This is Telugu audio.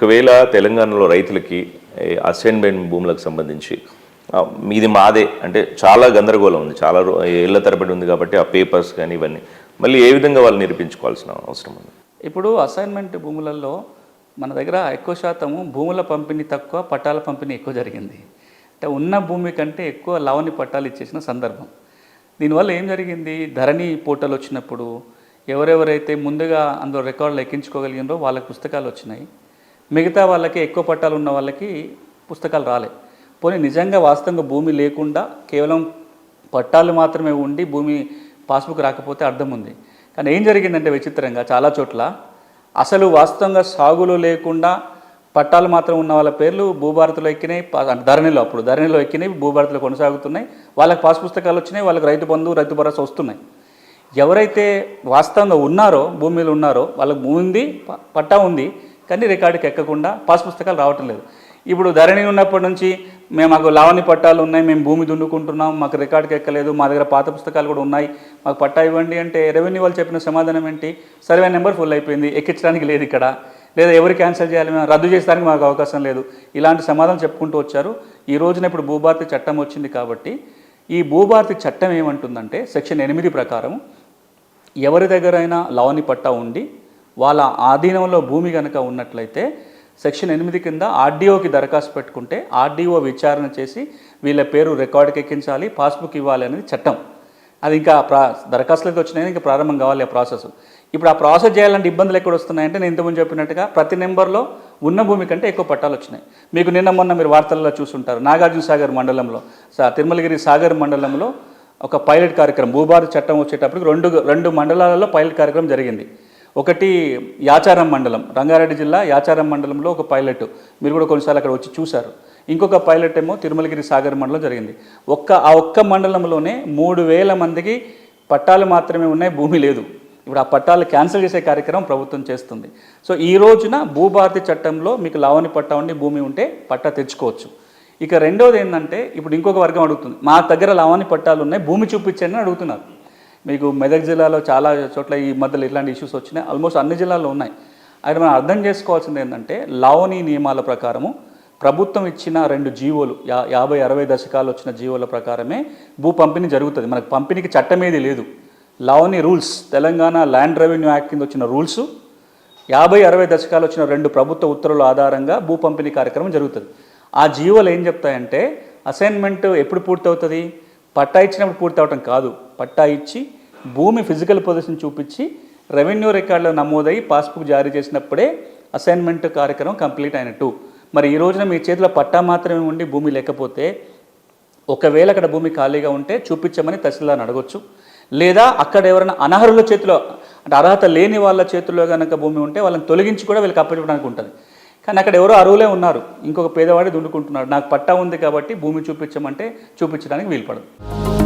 ఒకవేళ తెలంగాణలో రైతులకి అసైన్మెంట్ భూములకు సంబంధించి ఇది మీది మాదే అంటే చాలా గందరగోళం ఉంది. చాలా ఏళ్ళ తరబడి ఉంది కాబట్టి ఆ పేపర్స్ కానీ ఇవన్నీ. మళ్ళీ ఏ విధంగా వాళ్ళు నిరూపించుకోవాల్సిన అవసరం ఉంది? ఇప్పుడు అసైన్మెంట్ భూములలో మన దగ్గర ఎక్కువ శాతము భూముల పంపిణీ తక్కువ పట్టాల పంపిణీ ఎక్కువ జరిగింది. అంటే ఉన్న భూమి కంటే ఎక్కువ లవని పట్టాలు ఇచ్చేసిన సందర్భం. దీనివల్ల ఏం జరిగింది? ధరణి పోర్టల్ వచ్చినప్పుడు ఎవరెవరైతే ముందుగా అందులో రికార్డులు ఎక్కించుకోగలిగినో వాళ్ళకి పుస్తకాలు వచ్చినాయి. మిగతా వాళ్ళకి ఎక్కువ పట్టాలు ఉన్న వాళ్ళకి పుస్తకాలు రాలే. పోనీ నిజంగా వాస్తవంగా భూమి లేకుండా కేవలం పట్టాలు మాత్రమే ఉండి భూమి పాస్బుక్ రాకపోతే అర్థం ఉంది. కానీ ఏం జరిగిందంటే విచిత్రంగా చాలా చోట్ల అసలు వాస్తవంగా సాగులు లేకుండా పట్టాలు మాత్రం ఉన్న వాళ్ళ పేర్లు భూభారతిలో ఎక్కినాయి అంటే ధరణిలో అప్పుడు ధరణిలో ఎక్కినాయి భూభారతిలో కొనసాగుతున్నాయి. వాళ్ళకి పాస్ పుస్తకాలు వచ్చినాయి వాళ్ళకి రైతు బంధువు రైతు భరోసా వస్తున్నాయి. ఎవరైతే వాస్తవంగా ఉన్నారో భూమిలో ఉన్నారో వాళ్ళకి భూమి ఉంది పట్టా ఉంది కానీ రికార్డుకి ఎక్కకుండా పాస్ పుస్తకాలు రావటం లేదు. ఇప్పుడు ధరణి ఉన్నప్పటి నుంచి మేము మాకు లావణి పట్టాలు ఉన్నాయి మేము భూమి దున్నుకుంటున్నాం మాకు రికార్డుకి ఎక్కలేదు మా దగ్గర పాత పుస్తకాలు కూడా ఉన్నాయి మాకు పట్టా ఇవ్వండి అంటే రెవెన్యూ వాళ్ళు చెప్పిన సమాధానం ఏంటి? సర్వే నెంబర్ ఫుల్ అయిపోయింది ఎక్కించడానికి లేదు ఇక్కడ. లేదా ఎవరు క్యాన్సిల్ చేయాలి మేము రద్దు చేసడానికి మాకు అవకాశం లేదు. ఇలాంటి సమాధానం చెప్పుకుంటూ వచ్చారు. ఈ రోజున ఇప్పుడు భూభారతి చట్టం వచ్చింది కాబట్టి ఈ భూభారతి చట్టం ఏమంటుందంటే సెక్షన్ ఎనిమిది ప్రకారం ఎవరి దగ్గరైనా లావణి పట్టా ఉండి వాళ్ళ ఆధీనంలో భూమి కనుక ఉన్నట్లయితే సెక్షన్ ఎనిమిది కింద ఆర్డీఓకి దరఖాస్తు పెట్టుకుంటే ఆర్డీఓ విచారణ చేసి వీళ్ళ పేరు రికార్డుకి ఎక్కించాలి పాస్బుక్ ఇవ్వాలి అనేది చట్టం. అది ఇంకా ప్రా దరఖాస్తులకు వచ్చినాయి ఇంకా ప్రారంభం కావాలి ఆ ప్రాసెస్. ఇప్పుడు ఆ ప్రాసెస్ చేయాలంటే ఇబ్బందులు ఎక్కడ వస్తున్నాయంటే నేను ఇంతకుముందు చెప్పినట్టుగా ప్రతి నెంబర్లో ఉన్న భూమి కంటే ఎక్కువ పట్టాలు వచ్చినాయి. మీకు నిన్న మొన్న మీరు వార్తల్లో చూసుంటారు. నాగార్జున సాగర్ మండలంలో తిరుమలగిరి సాగర్ మండలంలో ఒక పైలట్ కార్యక్రమం భూభారత చట్టం వచ్చేటప్పటికి రెండు రెండు మండలాలలో పైలట్ కార్యక్రమం జరిగింది. ఒకటి యాచారం మండలం రంగారెడ్డి జిల్లా యాచారం మండలంలో ఒక పైలట్. మీరు కూడా కొన్నిసార్లు అక్కడ వచ్చి చూశారు. ఇంకొక పైలట్ ఏమో తిరుమలగిరి సాగర్ మండలం జరిగింది. ఒక్క ఆ ఒక్క మండలంలోనే మూడు వేల మందికి పట్టాలు మాత్రమే ఉన్నాయి భూమి లేదు. ఇప్పుడు ఆ పట్టాలు క్యాన్సిల్ చేసే కార్యక్రమం ప్రభుత్వం చేస్తుంది. సో ఈ రోజున భూభారతి చట్టంలో మీకు లావని పట్టా ఉండి భూమి ఉంటే పట్టా తెచ్చుకోవచ్చు. ఇక రెండోది ఏంటంటే ఇప్పుడు ఇంకొక వర్గం అడుగుతుంది. మా దగ్గర లావని పట్టాలు ఉన్నాయి భూమి చూపించండి అని అడుగుతున్నారు. మీకు మెదక్ జిల్లాలో చాలా చోట్ల ఈ మధ్యలో ఇట్లాంటి ఇష్యూస్ వచ్చినాయి. ఆల్మోస్ట్ అన్ని జిల్లాల్లో ఉన్నాయి. అయితే మనం అర్థం చేసుకోవాల్సింది ఏంటంటే లావణి నియమాల ప్రకారము ప్రభుత్వం ఇచ్చిన రెండు జీవోలు యా యాభై అరవై దశకాలు వచ్చిన జీవోల ప్రకారమే భూ పంపిణీ జరుగుతుంది. మనకు పంపిణీకి చట్టం ఏది లేదు. Lavani rules Telangana land revenue act కింద వచ్చిన రూల్స్ యాభై అరవై దశకాలు వచ్చిన రెండు ప్రభుత్వ ఉత్తర్వుల ఆధారంగా భూ పంపిణీ కార్యక్రమం జరుగుతుంది. ఆ జీవోలు ఏం చెప్తాయంటే అసైన్మెంట్ ఎప్పుడు పూర్తవుతుంది? పట్టా ఇచ్చినప్పుడు పూర్తి అవటం కాదు. పట్టా ఇచ్చి భూమి ఫిజికల్ పొజిషన్ చూపించి రెవెన్యూ రికార్డులో నమోదై పాస్బుక్ జారీ చేసినప్పుడే అసైన్మెంట్ కార్యక్రమం కంప్లీట్ అయినట్టు. మరి ఈ రోజున మీ చేతిలో పట్టా మాత్రమే ఉండి భూమి లేకపోతే ఒకవేళ అక్కడ భూమి ఖాళీగా ఉంటే చూపించమని తహసీల్దార్ని అడగొచ్చు. లేదా అక్కడ ఎవరైనా అనర్హుల చేతిలో అంటే అర్హత లేని వాళ్ళ చేతిలో కనుక భూమి ఉంటే వాళ్ళని తొలగించి కూడా వీళ్ళకి అప్పచెప్పడానికి ఉంటుంది. కానీ అక్కడ ఎవరో అరువులే ఉన్నారు. ఇంకొక పేదవాడి దుండుకుంటున్నాడు. నాకు పట్టా ఉంది కాబట్టి భూమి చూపించమంటే చూపించడానికి వీలు పడదు